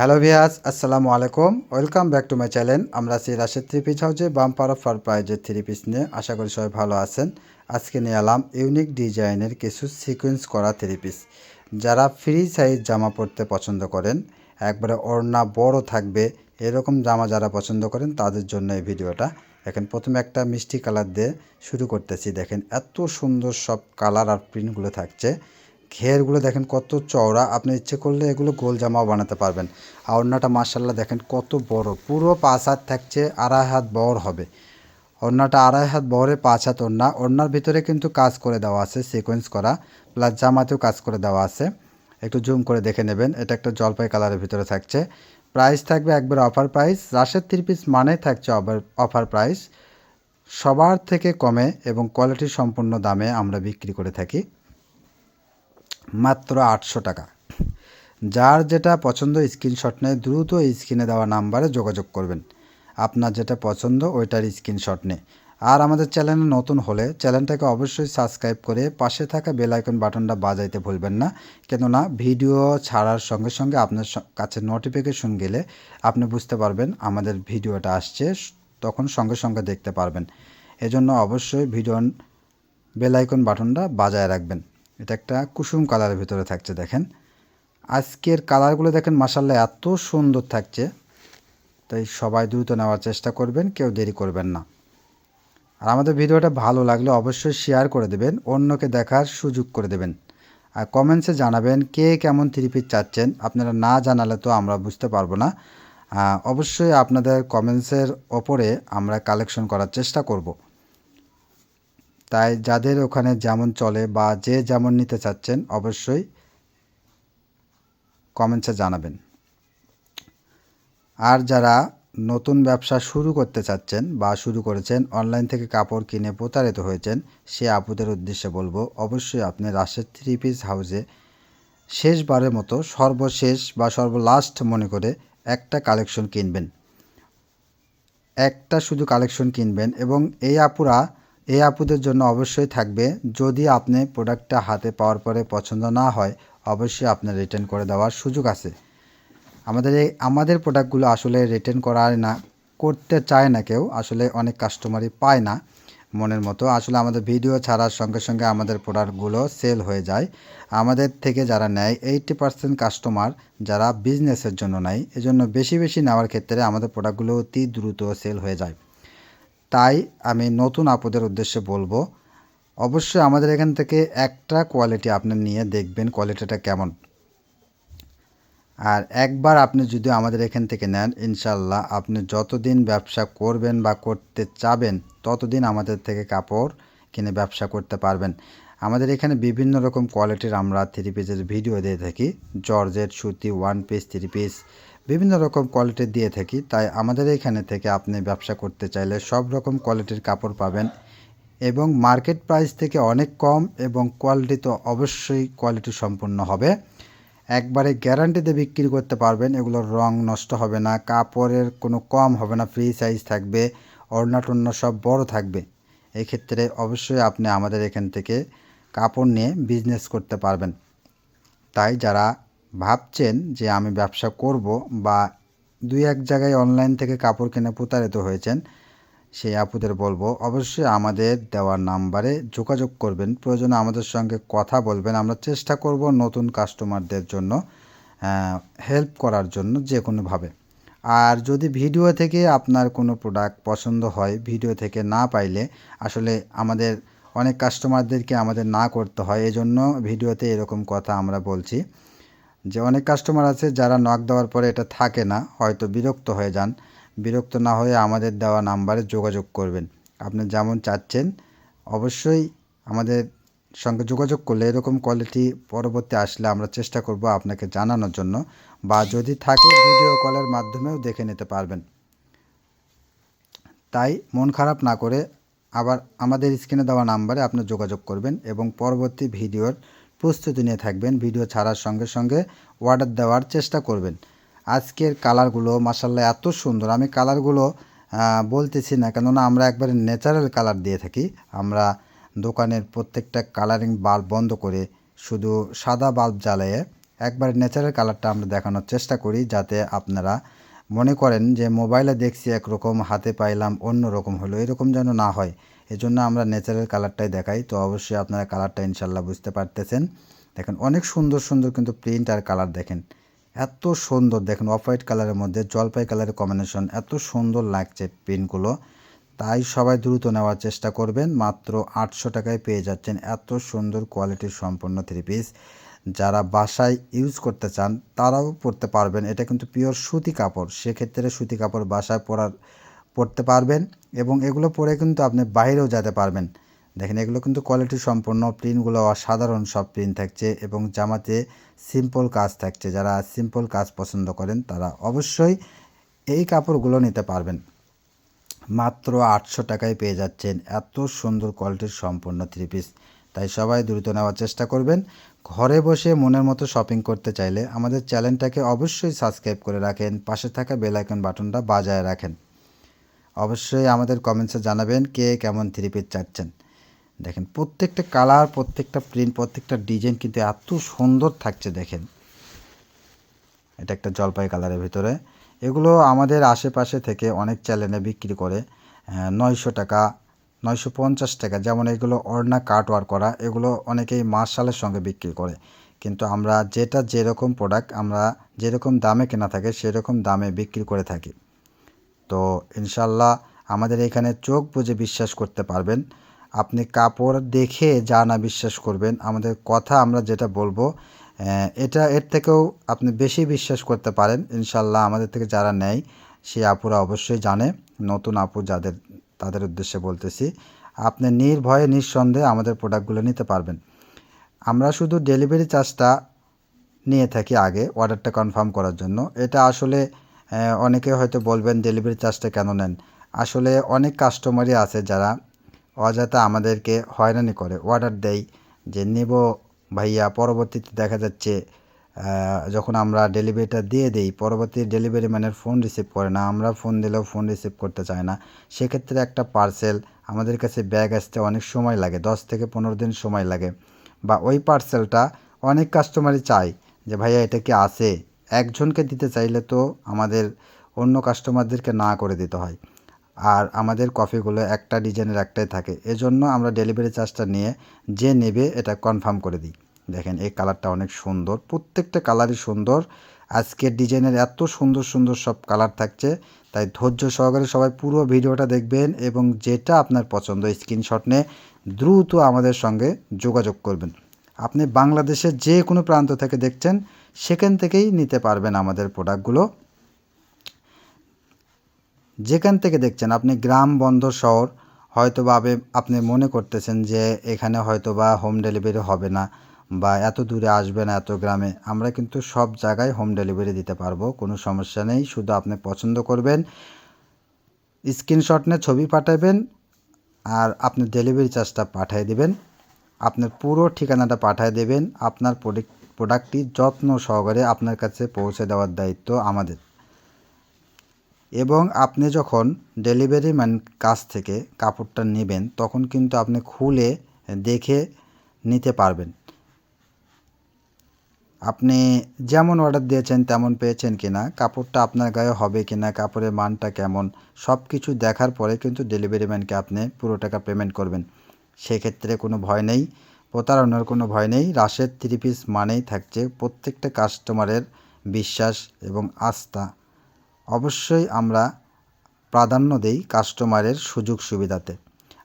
Hello ভিয়াস আসসালামু আলাইকুম। Welcome back to my channel. আমরা আছি রাশেদ থ্রি পিস হাউজে বাম্পার ফার প্রাইজের থ্রি পিস নিয়ে। আশা করি সবাই ভালো আছেন। আজকে নিয়ে এলাম ইউনিক ডিজাইনের কিছু সিকোয়েন্স করা থ্রি পিস। যারা ফ্রি সাইজ জামা পরতে পছন্দ করেন, একবারে ওড়না বড় থাকবে, এরকম জামা যারা পছন্দ করেন, তাদের জন্য এই ভিডিওটা। এখন প্রথমে একটা মিষ্টি কালার দিয়ে শুরু করতেছি। দেখেন, এত সুন্দর সব কালার আর প্রিন্টগুলো থাকছে। ঘেরগুলো দেখেন কত চওড়া। আপনি ইচ্ছে করলে এগুলো গোল জামাও বানাতে পারবেন। আর ওড়নাটা মার্শাল্লাহ দেখেন কত বড়। পুরো পাঁচ হাত থাকছে, আড়াই হাত বড় হবে। ওড়নাটা আড়াই হাত বড়ে, পাঁচ হাত ওড়না। ওড়নার ভিতরে কিন্তু কাজ করে দেওয়া আছে সিকোয়েন্স করা। প্লাস জামাতেও কাজ করে দেওয়া আছে। একটু জুম করে দেখে নেবেন। এটা একটা জলপাই কালারের ভিতরে থাকছে। প্রাইস থাকবে একবার অফার প্রাইস রাশের থ্রি পিস মানেই থাকছে অফার প্রাইস সবার থেকে কমে এবং কোয়ালিটি সম্পূর্ণ দামে আমরা বিক্রি করে থাকি। মাত্র আটশো টাকা। যার যেটা পছন্দ স্ক্রিনশট নেয়, দ্রুত স্ক্রিনে দেওয়া নাম্বারে যোগাযোগ করবেন। আপনার যেটা পছন্দ ওইটার স্ক্রিনশট নেই আর আমাদের চ্যানেলে নতুন হলে চ্যানেলটাকে অবশ্যই সাবস্ক্রাইব করে পাশে থাকা বেল আইকন বাটনটা বাজাইতে ভুলবেন না। কেননা ভিডিও ছাড়ার সঙ্গে সঙ্গে আপনার কাছে নোটিফিকেশন গেলে আপনি বুঝতে পারবেন আমাদের ভিডিওটা আসছে, তখন সঙ্গে সঙ্গে দেখতে পারবেন। এজন্য অবশ্যই ভিডিও বেল আইকন বাটনটা বাজায় রাখবেন। এটা একটা কুসুম কালারের ভিতরে থাকছে, দেখেন। আজকের কালারগুলো দেখেন মাসাল্লাহ এত সুন্দর থাকছে। তাই সবাই দ্রুত নেওয়ার চেষ্টা করবেন, কেউ দেরি করবেন না। আর আমাদের ভিডিওটা ভালো লাগলে অবশ্যই শেয়ার করে দেবেন, অন্যকে দেখার সুযোগ করে দেবেন। আর কমেন্টসে জানাবেন, কে কেমন থ্রি পিস চাচ্ছেন? আপনারা না জানালে তো আমরা বুঝতে পারব না। অবশ্যই আপনাদের কমেন্টসের ওপরে আমরা কালেকশন করার চেষ্টা করব। তাই যাদের ওখানে যেমন চলে বা যে যেমন নিতে চাচ্ছেন, অবশ্যই কমেন্টসে জানাবেন। আর যারা নতুন ব্যবসা শুরু করতে চাচ্ছেন বা শুরু করেছেন অনলাইন থেকে কাপড় কিনে প্রতারিত হয়েছেন, সে আপুদের উদ্দেশ্যে বলব, অবশ্যই আপনি রাশের থ্রি পিস হাউসে শেষবারের মতো সর্বশেষ বা সর্বলাস্ট মনে করে একটা কালেকশন কিনবেন। একটা শুধু কালেকশন কিনবেন এবং এই আপুরা এই আপুদের জন্য অবশ্যই থাকবে। যদি আপনি প্রোডাক্টটা হাতে পাওয়ার পরে পছন্দ না হয়, অবশ্যই আপনার রিটার্ন করে দেওয়ার সুযোগ আছে। আমাদের এই আমাদের প্রোডাক্টগুলো আসলে রিটার্ন করা না, করতে চায় না কেউ, আসলে অনেক কাস্টমারই পায় না। মনের মতো আসলে আমাদের ভিডিও ছাড়ার সঙ্গে সঙ্গে আমাদের প্রোডাক্টগুলো সেল হয়ে যায়। আমাদের থেকে যারা নেয় এইটি পার্সেন্ট কাস্টমার যারা বিজনেসের জন্য নেয়, এজন্য বেশি বেশি নেওয়ার ক্ষেত্রে আমাদের প্রোডাক্টগুলো অতি দ্রুত সেল হয়ে যায়। তাই আমি নতুন আপুদের উদ্দেশ্যে বলব, অবশ্যই আমাদের এখান থেকে একটা কোয়ালিটি আপনি নিয়ে দেখবেন কোয়ালিটিটা কেমন। আর একবার আপনি যদি আমাদের এখান থেকে নেন ইনশাল্লাহ আপনি যতদিন ব্যবসা করবেন বা করতে চাবেন, ততদিন আমাদের থেকে কাপড় কিনে ব্যবসা করতে পারবেন। আমাদের এখানে বিভিন্ন রকম কোয়ালিটির আমরা থ্রি পিসের ভিডিও দিয়ে থাকি। জর্জেট সুতি ওয়ান পিস থ্রি পিস বিভিন্ন রকম কোয়ালিটির দিয়ে থাকি, তাই আমাদের এখানে থেকে আপনি ব্যবসা করতে চাইলে সব রকম কোয়ালিটির কাপড় পাবেন এবং মার্কেট প্রাইস থেকে অনেক কম এবং কোয়ালিটি তো অবশ্যই কোয়ালিটি সম্পূর্ণ হবে। একবারে গ্যারান্টিতে বিক্রি করতে পারবেন এগুলোর রং নষ্ট হবে না, কাপড়ের কোনো কম হবে না ফ্রি সাইজ থাকবে ওড়না টন্না সব বড় থাকবে। এই ক্ষেত্রে অবশ্যই আপনি আমাদের এখান থেকে কাপড় নিয়ে বিজনেস করতে পারবেন। তাই যারা ভাবছেন যে আমি ব্যবসা করব বা দুই এক জায়গায় অনলাইন থেকে কাপড় কিনে প্রতারিত হয়েছেন, সেই আপুদের বলব, অবশ্যই আমাদের দেওয়া নাম্বারে যোগাযোগ করবেন। প্রয়োজনে আমাদের সঙ্গে কথা বলবেন। আমরা চেষ্টা করব নতুন কাস্টমারদের জন্য হেল্প করার জন্য যে কোনোভাবে আর যদি ভিডিও থেকে আপনার কোনো প্রোডাক্ট পছন্দ হয় ভিডিও থেকে না পাইলে আসলে আমাদের অনেক কাস্টমারদেরকে আমাদের না করতে হয়, এজন্য ভিডিওতে এরকম কথা আমরা বলছি। যে অনেক কাস্টমার আছে যারা নক দেওয়ার পরে এটা থাকে না, হয়তো বিরক্ত হয়ে যান। বিরক্ত না হয়ে আমাদের দেওয়া নাম্বারে যোগাযোগ করবেন। আপনি যেমন চাচ্ছেন, অবশ্যই আমাদের সঙ্গে যোগাযোগ করলে এরকম কোয়ালিটি পরবর্তী আসলে আমরা চেষ্টা করব আপনাকে জানানোর জন্য বা যদি থাকে ভিডিও কলের মাধ্যমেও দেখে নিতে পারবেন। তাই মন খারাপ না করে আবার আমাদের স্ক্রিনে দেওয়া নাম্বারে আপনি যোগাযোগ করবেন এবং পরবর্তী ভিডিওর প্রস্তুতি নিয়ে থাকবেন। ভিডিও ছাড়ার সঙ্গে সঙ্গে অর্ডার দেওয়ার চেষ্টা করবেন। আজকের কালারগুলো মাসাল্লাহ এত সুন্দর। আমি কালারগুলো বলতেছি না কেননা আমরা একবারে ন্যাচারাল কালার দিয়ে থাকি। আমরা দোকানের প্রত্যেকটা কালারিং বাল্ব বন্ধ করে শুধু সাদা বাল্ব জ্বালিয়ে একবার ন্যাচারাল কালারটা আমরা দেখানোর চেষ্টা করি যাতে আপনারা মনে করেন যে মোবাইলে দেখছি একরকম, হাতে পাইলাম অন্য রকম হলো। এরকম যেন না হয়। এজন্য আমরা ন্যাচারাল কালারটাই দেখাই। তো অবশ্যই আপনারা কালারটা ইনশাল্লাহ বুঝতে পারতেছেন। দেখেন, অনেক সুন্দর সুন্দর কিন্তু প্রিন্ট আর কালার দেখেন। এত সুন্দর, দেখেন অফ হোয়াইট কালারের মধ্যে, জলপাই কালারের কম্বিনেশন এত সুন্দর লাগছে প্রিন্টগুলো তাই সবাই দ্রুত নেওয়ার চেষ্টা করবেন। মাত্র আটশো টাকায় পেয়ে যাচ্ছেন এত সুন্দর কোয়ালিটির সম্পন্ন থ্রি পিস যারা বাসায় ইউজ করতে চান, তারাও পরতে পারবেন। এটা কিন্তু পিওর সুতি কাপড়। সেক্ষেত্রে সুতি কাপড় বাসায় পরার পরতে পারবেন এবং এগুলো পরে কিন্তু আপনি বাইরেও যেতে পারবেন। দেখেন, এগুলো কিন্তু কোয়ালিটি সম্পন্ন, প্রিন্টগুলো অসাধারণ সব প্রিন্ট থাকছে এবং জামাতে সিম্পল কাজ থাকছে। যারা সিম্পল কাজ পছন্দ করেন, তারা অবশ্যই এই কাপড়গুলো নিতে পারবেন। মাত্র আটশো টাকায় পেয়ে যাচ্ছেন এত সুন্দর কোয়ালিটির সম্পূর্ণ থ্রি পিস তাই সবাই দ্রুত নেওয়ার চেষ্টা করবেন। ঘরে বসে মনের মতো শপিং করতে চাইলে আমাদের চ্যানেলটাকে অবশ্যই সাবস্ক্রাইব করে রাখেন। পাশে থাকা বেল আইকন বাটনটা বাজায় রাখেন। অবশ্যই আমাদের কমেন্টসে জানাবেন কে কেমন থ্রি পিস চাচ্ছেন। দেখেন, প্রত্যেকটা কালার প্রত্যেকটা প্রিন্ট প্রত্যেকটা ডিজাইন কিন্তু এত সুন্দর থাকছে, দেখেন। এটা একটা জলপাই কালারের ভিতরে। এগুলো আমাদের আশেপাশে থেকে অনেক চ্যানেলে বিক্রি করে নয়শো টাকা, নয়শো পঞ্চাশ টাকা, যেমন এগুলো অর্ণা কাটওয়ার করা, এগুলো অনেকেই মার্শালের সঙ্গে বিক্রি করে। কিন্তু আমরা যেটা যেরকম প্রোডাক্ট আমরা যেরকম দামে কেনা থাকে, সেরকম দামে বিক্রি করে থাকি। তো ইনশাল্লাহ আমাদের এখানে চোখ বুঝে বিশ্বাস করতে পারবেন। আপনি কাপড় দেখে যা না বিশ্বাস করবেন, আমাদের কথা আমরা যেটা বলব এটা এর থেকেও আপনি বেশি বিশ্বাস করতে পারেন। ইনশাল্লাহ আমাদের থেকে যারা নেয়, সে আপুরা অবশ্যই জানে, নতুন আপু যাদের, তাদের উদ্দেশ্যে বলতেছি, আপনি নির্ভয়ে, নিঃসন্দেহে আমাদের প্রোডাক্টগুলো নিতে পারবেন। আমরা শুধু ডেলিভারি চার্জটা নিয়ে থাকি আগে অর্ডারটা কনফার্ম করার জন্য। এটা আসলে অনেকে হয়তো বলবেন ডেলিভারি চার্জটা কেন নেন? আসলে অনেক কাস্টমারই আছে যারা অযথা আমাদেরকে হয়রানি করে। অর্ডার দেয় যে, নেব ভাইয়া। পরবর্তীতে দেখা যাচ্ছে যখন আমরা ডেলিভারিটা দিয়ে দিই, পরবর্তী ডেলিভারি ম্যানের ফোন রিসিভ করে না। আমরা ফোন দিলেও ফোন রিসিভ করতে চায় না। সেক্ষেত্রে একটা পার্সেল আমাদের কাছে ব্যাগ আসতে অনেক সময় লাগে, দশ থেকে পনেরো দিন সময় লাগে। বা ওই পার্সেলটা অনেক কাস্টমারই চায় যে, ভাইয়া, এটা কি আসে একজনকে দিতে চাইলে তো আমাদের অন্য কাস্টমারদেরকে না করে দিতে হয়। আর আমাদের কফিগুলো একটা ডিজাইনের একটাই থাকে। এজন্য আমরা ডেলিভারি চার্জটা নিয়ে যে নেবে এটা কনফার্ম করে দিই। দেখেন, এই কালারটা অনেক সুন্দর। প্রত্যেকটা কালারই সুন্দর। আজকের ডিজাইনের এত সুন্দর সুন্দর সব কালার থাকছে। তাই ধৈর্য সহকারে সবাই পুরো ভিডিওটা দেখবেন এবং যেটা আপনার পছন্দ স্ক্রিনশট নিয়ে দ্রুত আমাদের সঙ্গে যোগাযোগ করবেন। আপনি বাংলাদেশের যে কোনো প্রান্ত থেকে দেখছেন সেখান থেকেই নিতে পারবেন আমাদের প্রোডাক্টগুলো। যেখান থেকে দেখছেন আপনি গ্রাম, বন্দর, শহর হয়তো বা আপনি মনে করতেছেন যে এখানে হয়তো বা হোম ডেলিভারি হবে না বা এত দূরে আসবে না, এত গ্রামে। আমরা কিন্তু সব জায়গায় হোম ডেলিভারি দিতে পারব, কোনো সমস্যা নেই। শুধু আপনি পছন্দ করবেন স্ক্রিনশট নিয়ে ছবি পাঠাবেন আর আপনি ডেলিভারি চার্জটা পাঠিয়ে দেবেন। আপনার পুরো ঠিকানাটা পাঠিয়ে দেবেন। আপনার প্রোডাক্টটি যত্ন সহকারে আপনার কাছে পৌঁছে দেওয়ার দায়িত্ব আমাদের। এবং আপনি যখন ডেলিভারি ম্যান কাছ থেকে কাপড়টা নেবেন, তখন কিন্তু আপনি খুলে দেখে নিতে পারবেন। আপনি যেমন অর্ডার দিয়েছেন তেমন পেয়েছেন কি না কাপড়টা আপনার গায়ে হবে কি না কাপড়ের মানটা কেমন সব কিছু দেখার পরে কিন্তু ডেলিভারি ম্যানকে আপনি পুরো টাকা পেমেন্ট করবেন। সেক্ষেত্রে কোনো ভয় নেই। প্রতারণার কোনো ভয় নেই। রাশের থ্রি পিস মানেই থাকছে প্রত্যেকটা কাস্টমারের বিশ্বাস এবং আস্থা। অবশ্যই আমরা প্রাধান্য দেই কাস্টমারের সুযোগ সুবিধাতে।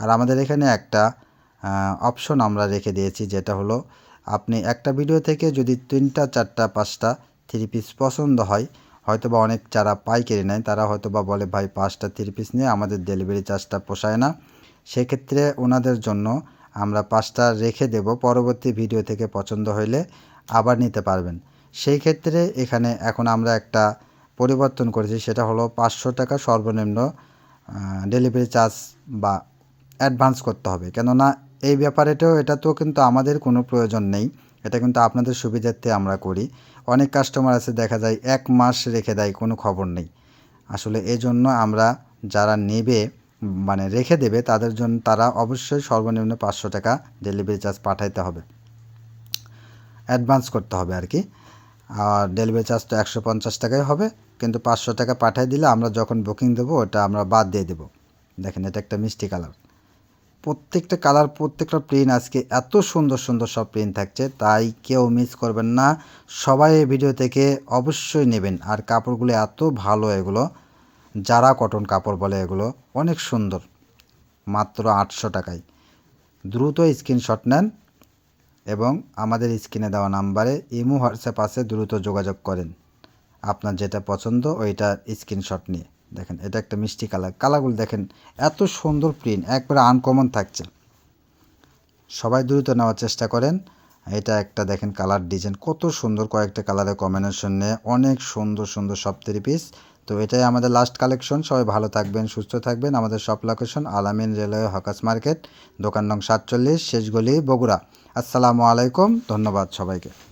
আর আমাদের এখানে একটা অপশন আমরা রেখে দিয়েছি, যেটা হলো আপনি একটা ভিডিও থেকে যদি তিনটা, চারটা, পাঁচটা থ্রি পিস পছন্দ হয় হয়তো বা অনেক যারা পাইকারি নেয়, তারা হয়তো বা বলে, ভাই, পাঁচটা থ্রি পিস নিয়ে আমাদের ডেলিভারি চার্জটা পোষায় না। সেক্ষেত্রে ওনাদের জন্য আমরা পাঁচটা রেখে দেব, পরবর্তী ভিডিও থেকে পছন্দ হইলে আবার নিতে পারবেন। সেই ক্ষেত্রে এখানে এখন আমরা একটা পরিবর্তন করেছি, সেটা হলো পাঁচশো টাকা সর্বনিম্ন ডেলিভারি চার্জ বা অ্যাডভান্স করতে হবে। কেননা এই ব্যাপারেটাও এটা তো কিন্তু আমাদের কোনো প্রয়োজন নেই, এটা কিন্তু আপনাদের সুবিধার্থে আমরা করি। অনেক কাস্টমার আছে, দেখা যায় এক মাস রেখে দেয়, কোনো খবর নেই। আসলে এজন্য আমরা যারা নেবে মানে রেখে দেবে, তাদের জন্য তারা অবশ্যই সর্বনিম্ন পাঁচশো টাকা ডেলিভারি চার্জ পাঠাইতে হবে। অ্যাডভান্স করতে হবে আর কি আর ডেলিভারি চার্জ তো একশো পঞ্চাশ টাকাই হবে, কিন্তু পাঁচশো টাকা পাঠিয়ে দিলে আমরা যখন বুকিং দেবো, ওটা আমরা বাদ দিয়ে দেবো। দেখেন, এটা একটা মিষ্টি কালার। প্রত্যেকটা কালার, প্রত্যেকটা প্রিন্ট আজকে এত সুন্দর সুন্দর সব প্রিন্ট থাকছে, তাই কেউ মিস করবেন না। সবাই এই ভিডিও থেকে অবশ্যই নেবেন। আর কাপড়গুলো এত ভালো এগুলো। যারা কটন কাপড় বলে এগুলো, অনেক সুন্দর। মাত্র আটশো টাকায়। দ্রুত স্ক্রিনশট নেন এবং আমাদের স্ক্রিনে দেওয়া নাম্বারে ইমো, হোয়াটসঅ্যাপ আছে, দ্রুত যোগাযোগ করেন। আপনার যেটা পছন্দ ওইটার স্ক্রিনশট নিয়ে। দেখেন, এটা একটা মিষ্টি কালার। কালারগুলো দেখেন, এত সুন্দর প্রিন্ট, একবারে আনকমন থাকছে। সবাই দ্রুত নেওয়ার চেষ্টা করেন। এটা একটা দেখেন, কালার ডিজাইন। কত সুন্দর কয়েকটা কালারের কম্বিনেশন নিয়ে, অনেক সুন্দর সুন্দর সব থ্রি পিস তো এটাই আমাদের লাস্ট কালেকশন সবাই ভালো থাকবেন, সুস্থ থাকবেন। আমাদের সব লোকেশন আলামিন রেলওয়ে হকাস মার্কেট, দোকান নং সাতচল্লিশ, শেষগলি বগুড়া। আসসালামু আলাইকুম, ধন্যবাদ সবাইকে।